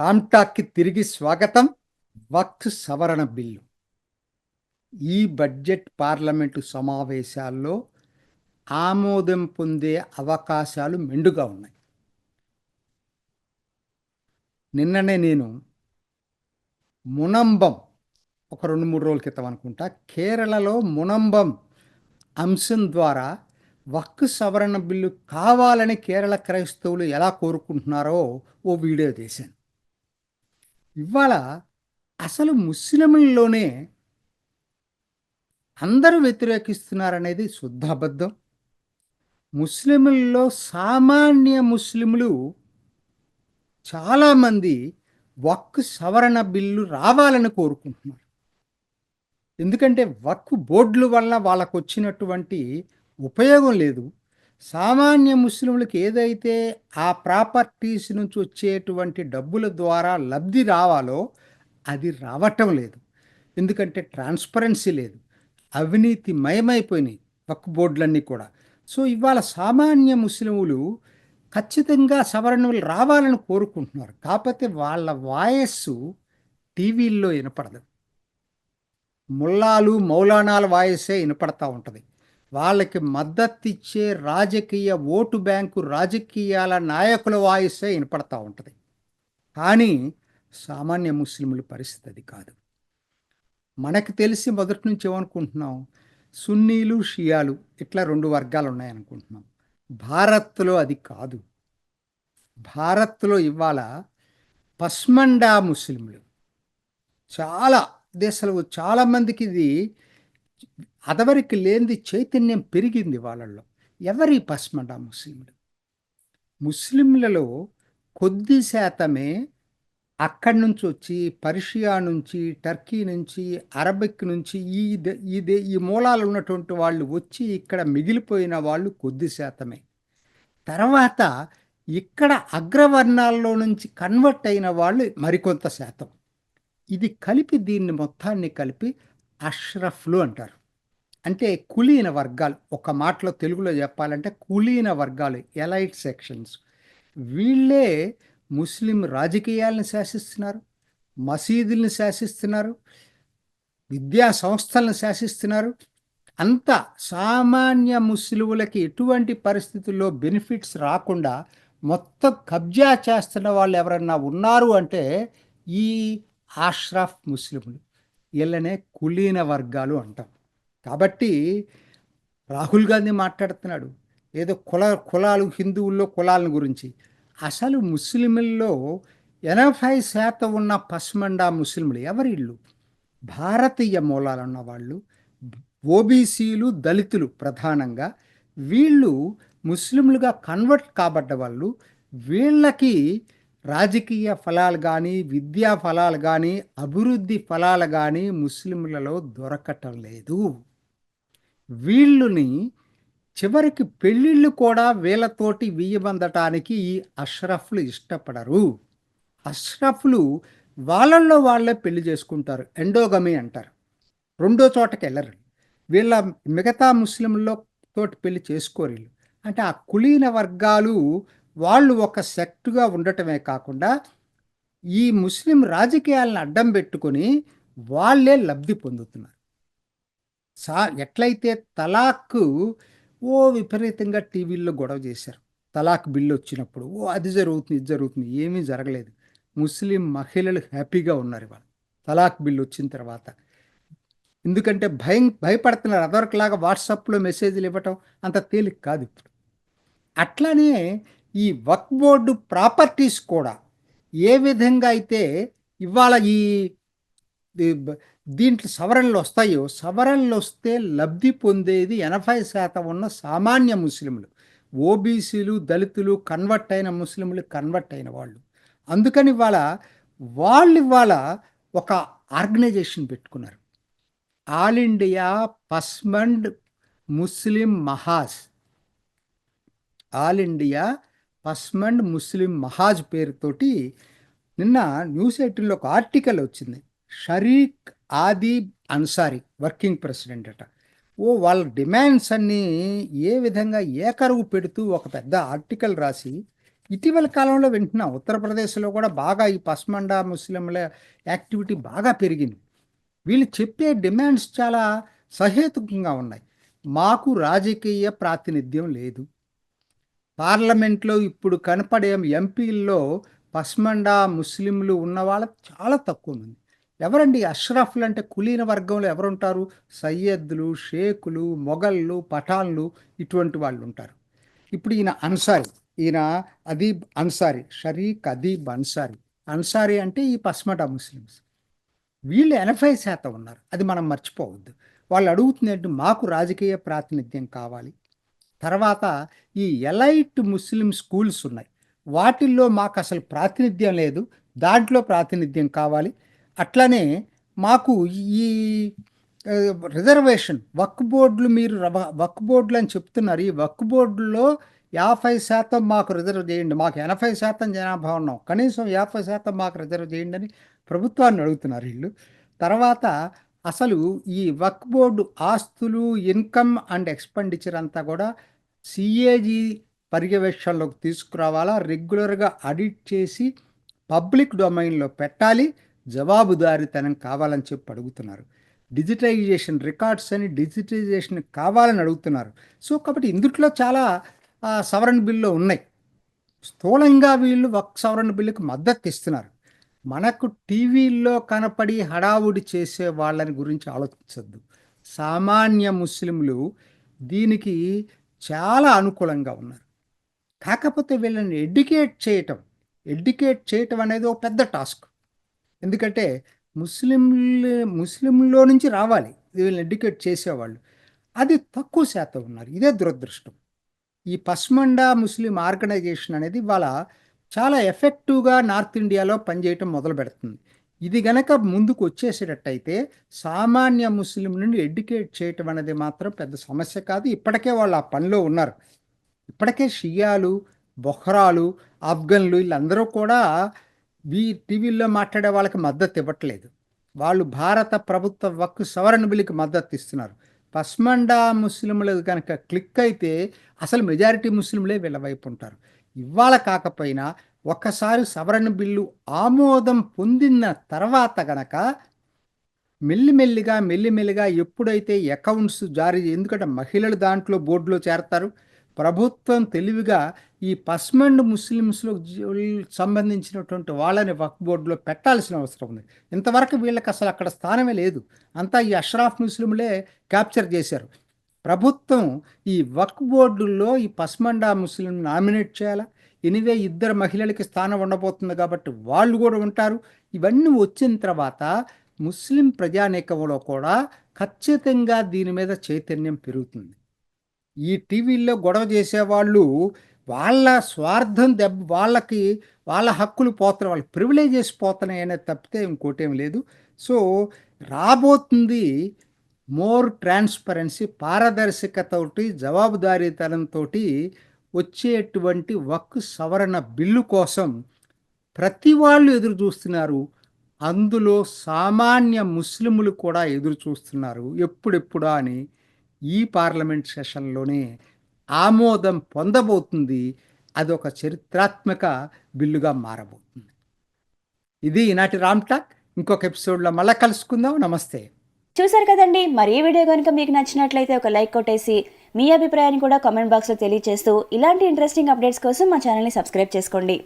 రామ్టాక్కి తిరిగి స్వాగతం వక్ఫ్ సవరణ బిల్లు. ఈ బడ్జెట్ పార్లమెంటు సమావేశాల్లో ఆమోదం పొందే అవకాశాలు మెండుగా ఉన్నాయి. నిన్ననే నేను మునంబం ఒక రెండు మూడు రోజుల క్రితం అనుకుంటా కేరళలో మునంబం అంశం ద్వారా వక్కు సవరణ బిల్లు కావాలని కేరళ క్రైస్తవులు ఎలా కోరుకుంటున్నారో ఓ వీడియో చేశాను ఇవాళ అసలు ముస్లింల్లోనే అందరూ వ్యతిరేకిస్తున్నారనేది శుద్ధ అబద్ధం. ముస్లింల్లో సామాన్య ముస్లింలు చాలామంది వక్ సవరణ బిల్లు రావాలని కోరుకుంటున్నారు. ఎందుకంటే వక్ బోర్డుల వల్ల వాళ్ళకు వచ్చినటువంటి ఉపయోగం లేదు. సామాన్య ముస్లింలకు ఏదైతే ఆ ప్రాపర్టీస్ నుంచి వచ్చేటువంటి డబ్బుల ద్వారా లబ్ధి రావాలో అది రావటం లేదు. ఎందుకంటే ట్రాన్స్పరెన్సీ లేదు. అవినీతి మయమైపోయినాయి వక్ బోర్డులన్నీ కూడా. సో ఇవాళ సామాన్య ముస్లిములు ఖచ్చితంగా సవరణలు రావాలని కోరుకుంటున్నారు. కాకపోతే వాళ్ళ వాయస్సు టీవీల్లో వినపడదు. ముల్లాలు మౌలానాల వాయస్సే వినపడతా ఉంటుంది. వాళ్ళకి మద్దతిచ్చే రాజకీయ ఓటు బ్యాంకు రాజకీయాల నాయకుల వాయిసే వినపడతా ఉంటుంది. కానీ సామాన్య ముస్లింల పరిస్థితి అది కాదు. మనకు తెలిసి మొదటి నుంచి ఏమనుకుంటున్నాం? సున్నీలు షియాలు ఇట్లా రెండు వర్గాలు ఉన్నాయనుకుంటున్నాం. భారత్లో అది కాదు. భారత్లో ఇవాళ పస్మండా ముస్లింలు. చాలా దేశాలు చాలామందికి ఇది అదవరికి లేనిది చైతన్యం పెరిగింది వాళ్ళల్లో. ఎవరి పస్మండా ముస్లింలు ముస్లింలలో కొద్ది శాతమే అక్కడి నుంచి వచ్చి పర్షియా నుంచి టర్కీ నుంచి అరబిక్ నుంచి ఈ ఇదే ఈ మూలాలు ఉన్నటువంటి వాళ్ళు వచ్చి ఇక్కడ మిగిలిపోయిన వాళ్ళు కొద్ది శాతమే. తర్వాత ఇక్కడ అగ్రవర్ణాల్లో నుంచి కన్వర్ట్ అయిన వాళ్ళు మరికొంత శాతం. ఇది కలిపి దీన్ని మొత్తాన్ని కలిపి అష్రఫ్లు అంటారు. అంటే కులీన వర్గాలు ఒక మాటలో తెలుగులో చెప్పాలంటే కులీన వర్గాలు ఎలైట్ సెక్షన్స్. వీళ్ళే ముస్లిం రాజకీయాలను శాసిస్తున్నారు మసీదుల్ని శాసిస్తున్నారు విద్యా సంస్థలను శాసిస్తున్నారు. అంత సామాన్య ముస్లిములకి ఎటువంటి పరిస్థితుల్లో బెనిఫిట్స్ రాకుండా మొత్తం కబ్జా చేస్తున్న వాళ్ళు ఎవరన్నా ఉన్నారు అంటే ఈ ఆష్రాఫ్ ముస్లింలు వీళ్ళనే కులీన వర్గాలు అంటాం. కాబట్టి రాహుల్ గాంధీ మాట్లాడుతున్నాడు. ఏదో కుల కులాలు హిందువుల్లో కులాలను గురించి. అసలు ముస్లింల్లో ఎనభై శాతం ఉన్న పస్మండా ముస్లింలు ఎవరిళ్ళు? భారతీయ మూలాలు ఉన్నవాళ్ళు ఓబీసీలు దళితులు ప్రధానంగా. వీళ్ళు ముస్లింలుగా కన్వర్ట్ కాబడ్డ వాళ్ళు. వీళ్ళకి రాజకీయ ఫలాలు కానీ విద్యా ఫలాలు కానీ అభివృద్ధి ఫలాలు కానీ ముస్లింలలో దొరకటం లేదు. వీళ్ళుని చివరికి పెళ్ళిళ్ళు కూడా వీళ్ళతోటి వీయబందటానికి ఈ అష్రఫ్లు ఇష్టపడరు. అష్రఫ్లు వాళ్ళల్లో వాళ్ళే పెళ్ళి చేసుకుంటారు. ఎండోగమి అంటారు. రెండో చోటకి వెళ్ళరు. వీళ్ళ మిగతా ముస్లింలో తోటి పెళ్ళి చేసుకోరు అంటే ఆ కులీన వర్గాలు వాళ్ళు ఒక సెక్టుగా ఉండటమే కాకుండా ఈ ముస్లిం రాజకీయాలను అడ్డం పెట్టుకొని వాళ్ళే లబ్ధి పొందుతున్నారు. సా ఎట్లయితే తలాక్ ఓ విపరీతంగా టీవీల్లో గొడవ చేశారు. తలాక్ బిల్లు వచ్చినప్పుడు ఓ అది జరుగుతుంది ఇది జరుగుతుంది ఏమీ జరగలేదు. ముస్లిం మహిళలు హ్యాపీగా ఉన్నారు ఇవాళ. తలాక్ బిల్లు వచ్చిన తర్వాత. ఎందుకంటే భయం భయపడుతున్నారు. అదొరకలాగా వాట్సాప్లో మెసేజ్లు ఇవ్వటం అంత తేలిక కాదు ఇప్పుడు. అట్లానే ఈ వక్ బోర్డు ప్రాపర్టీస్ కూడా ఏ విధంగా అయితే ఇవాళ ఈ దీంట్లో సవరణలు వస్తాయో సవరణలు వస్తే లబ్ధి పొందేది ఎనభై శాతం ఉన్న సామాన్య ముస్లింలు. ఓబీసీలు దళితులు కన్వర్ట్ అయిన ముస్లింలు కన్వర్ట్ అయిన వాళ్ళు. అందుకని ఇవాళ వాళ్ళు ఇవాళ ఒక ఆర్గనైజేషన్ పెట్టుకున్నారు. All India Pasmanda Muslim Mahaz All India Pasmanda Muslim Mahaz పేరుతోటి నిన్న న్యూస్ ఎయిటీన్లో ఒక ఆర్టికల్ వచ్చింది. షరీక్ ఆదిబ్ అన్సారీ వర్కింగ్ ప్రెసిడెంట్ అట. ఓ వాళ్ళ డిమాండ్స్ అన్నీ ఏ విధంగా ఏకరువు పెడుతూ ఒక పెద్ద ఆర్టికల్ రాసి ఇటీవల కాలంలో వింటున్నాం ఉత్తరప్రదేశ్లో కూడా బాగా ఈ పస్మండా ముస్లింల యాక్టివిటీ బాగా పెరిగింది. వీళ్ళు చెప్పే డిమాండ్స్ చాలా సహేతుకంగా ఉన్నాయి. మాకు రాజకీయ ప్రాతినిధ్యం లేదు. పార్లమెంట్లో ఇప్పుడు కనపడే ఎంపీల్లో పస్మండా ముస్లింలు ఉన్న వాళ్ళ చాలా తక్కువ మంది. ఎవరండి? అష్రఫ్లు అంటే కులీన వర్గంలో ఎవరుంటారు? సయ్యద్లు షేకులు మొఘళ్ళు పఠాన్లు ఇటువంటి వాళ్ళు ఉంటారు ఇప్పుడు ఈయన అన్సారి. ఈయన అదీబ్ అన్సారి షరీక్ అదీబ్ అన్సారి. అన్సారీ అంటే ఈ పస్మటా ముస్లిమ్స్. వీళ్ళు ఎనభై శాతం ఉన్నారు. అది మనం మర్చిపోవద్దు. వాళ్ళు అడుగుతున్నట్టు మాకు రాజకీయ ప్రాతినిధ్యం కావాలి. తర్వాత ఈ ఎలైట్ ముస్లిం స్కూల్స్ ఉన్నాయి. వాటిల్లో మాకు అసలు ప్రాతినిధ్యం లేదు. దాంట్లో ప్రాతినిధ్యం కావాలి. అట్లనే మాకు ఈ రిజర్వేషన్ వక్ బోర్డులు మీరు వక్ బోర్డులు అని చెప్తున్నారు. ఈ వక్ బోర్డుల్లో యాభై శాతం మాకు రిజర్వ్ చేయండి. మాకు ఎనభై శాతం జనాభా ఉన్నాం. కనీసం యాభై శాతం మాకు రిజర్వ్ చేయండి అని ప్రభుత్వాన్ని అడుగుతున్నారు వీళ్ళు. తర్వాత అసలు ఈ వక్ బోర్డు ఆస్తులు ఇన్కమ్ అండ్ ఎక్స్పెండిచర్ అంతా కూడా సిఏజీ పర్యవేక్షణలోకి తీసుకురావాలా? రెగ్యులర్గా ఆడిట్ చేసి పబ్లిక్ డొమైన్లో పెట్టాలి. జవాబుదారితనం కావాలని చెప్పి అడుగుతున్నారు. డిజిటైజేషన్ రికార్డ్స్ అని డిజిటైజేషన్ కావాలని అడుగుతున్నారు. సో కాబట్టి ఇందుట్లో చాలా సవరణ బిల్లు ఉన్నాయి. స్థూలంగా వీళ్ళు ఒక సవరణ బిల్లుకు మద్దతు ఇస్తున్నారు. మనకు టీవీల్లో కనపడి హడావుడి చేసే వాళ్ళని గురించి ఆలోచించద్దు. సామాన్య ముస్లింలు దీనికి చాలా అనుకూలంగా ఉన్నారు. కాకపోతే వీళ్ళని ఎడ్యుకేట్ చేయటం ఎడ్యుకేట్ చేయటం అనేది ఒక పెద్ద టాస్క్. ఎందుకంటే ముస్లింలు ముస్లింలో నుంచి రావాలి. వీళ్ళని ఎడ్యుకేట్ చేసేవాళ్ళు. అది తక్కువ శాతం ఉన్నారు. ఇదే దురదృష్టం. ఈ పస్మండా ముస్లిం ఆర్గనైజేషన్ అనేది వాళ్ళ చాలా ఎఫెక్టివ్గా నార్త్ ఇండియాలో పనిచేయటం మొదలు పెడుతుంది. ఇది గనక ముందుకు వచ్చేసేటట్టయితే సామాన్య ముస్లిం నుండి ఎడ్యుకేట్ చేయటం అనేది మాత్రం పెద్ద సమస్య కాదు. ఇప్పటికే వాళ్ళు ఆ పనిలో ఉన్నారు. ఇప్పటికే షియాలు బొహ్రాలు ఆఫ్ఘన్లు వీళ్ళందరూ కూడా వీ టీవీల్లో మాట్లాడే వాళ్ళకి మద్దతు ఇవ్వట్లేదు. వాళ్ళు భారత ప్రభుత్వ వక్కు సవరణ బిల్లుకి మద్దతు ఇస్తున్నారు. పస్మండా ముస్లింలు కనుక క్లిక్ అయితే అసలు మెజారిటీ ముస్లింలే వీళ్ళ వైపు ఉంటారు. ఇవాళ కాకపోయినా ఒక్కసారి సవరణ బిల్లు ఆమోదం పొందిన తర్వాత గనక మెల్లిమెల్లిగా మెల్లిమెల్లిగా ఎప్పుడైతే అకౌంట్స్ జారీ ఎందుకంటే మహిళలు దాంట్లో బోర్డులో చేరతారు. ప్రభుత్వం తెలివిగా ఈ పస్మండ్ ముస్లిమ్స్లో సంబంధించినటువంటి వాళ్ళని వక్ బోర్డులో పెట్టాల్సిన అవసరం ఉంది. ఇంతవరకు వీళ్ళకి అసలు అక్కడ స్థానమే లేదు. అంతా ఈ అష్రాఫ్ ముస్లింలే క్యాప్చర్ చేశారు. ప్రభుత్వం ఈ వక్ఫ్ బోర్డుల్లో ఈ పస్మండా ముస్లిం నామినేట్ చేయాలా? ఎనివే ఇద్దరు మహిళలకి స్థానం ఉండబోతుంది కాబట్టి వాళ్ళు కూడా ఉంటారు. ఇవన్నీ వచ్చిన తర్వాత ముస్లిం ప్రజానీకంలో కూడా ఖచ్చితంగా దీని మీద చైతన్యం పెరుగుతుంది. ఈ టీవీల్లో గొడవ చేసేవాళ్ళు వాళ్ళ స్వార్థం దెబ్బ వాళ్ళకి వాళ్ళ హక్కులు పోతున్నాయి వాళ్ళ ప్రివిలేజెస్ పోతున్నాయి అనేది తప్పితే ఇంకోటేం లేదు. సో రాబోతుంది మోర్ ట్రాన్స్పరెన్సీ పారదర్శకతోటి జవాబుదారీతనంతో వచ్చేటువంటి వక్ సవరణ బిల్లు కోసం ప్రతి వాళ్ళు ఎదురు చూస్తున్నారు. అందులో సామాన్య ముస్లిములు కూడా ఎదురు చూస్తున్నారు. ఎప్పుడెప్పుడా అని ఈ పార్లమెంట్ సెషన్లోనే ఆమోదం పొందబోతుంది. అది ఒక చరిత్రాత్మక బిల్లుగా మారబోతుంది. ఇది ఈనాటి రామ్ టాక్. ఇంకొక ఎపిసోడ్లో మళ్ళీ కలుసుకుందాం. నమస్తే. చూసారు కదండి. మరి ఈ వీడియో కనుక మీకు నచ్చినట్లయితే ఒక లైక్ కొట్టేసి మీ అభిప్రాయాన్ని కూడా కామెంట్ బాక్స్లో తెలియజేస్తూ ఇలాంటి ఇంట్రెస్టింగ్ అప్డేట్స్ కోసం మా ఛానల్ని సబ్స్క్రైబ్ చేసుకోండి.